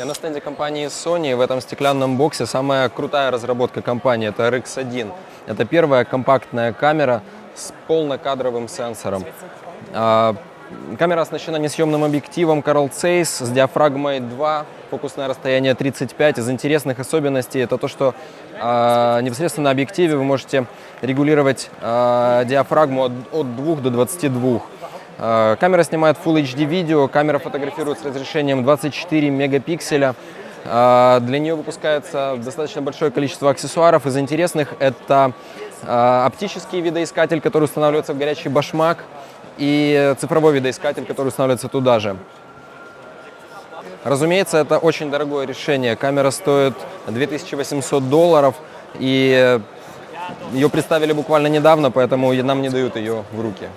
Я на стенде компании Sony. В этом стеклянном боксе самая крутая разработка компании – это RX1. Это первая компактная камера с полнокадровым сенсором. А, Камера оснащена несъемным объективом Carl Zeiss с диафрагмой 2, фокусное расстояние 35. Из интересных особенностей это то, что а, непосредственно на объективе вы можете регулировать а, диафрагму от, от 2 до 22. А, Камера снимает Full HD видео, камера фотографирует с разрешением 24 мегапикселя. А, Для нее выпускается достаточно большое количество аксессуаров. Из интересных это а, оптический видоискатель, который устанавливается в горячий башмак, и цифровой видоискатель, который устанавливается туда же. Разумеется, это очень дорогое решение. Камера стоит 2800 долларов, и ее представили буквально недавно, поэтому нам не дают ее в руки.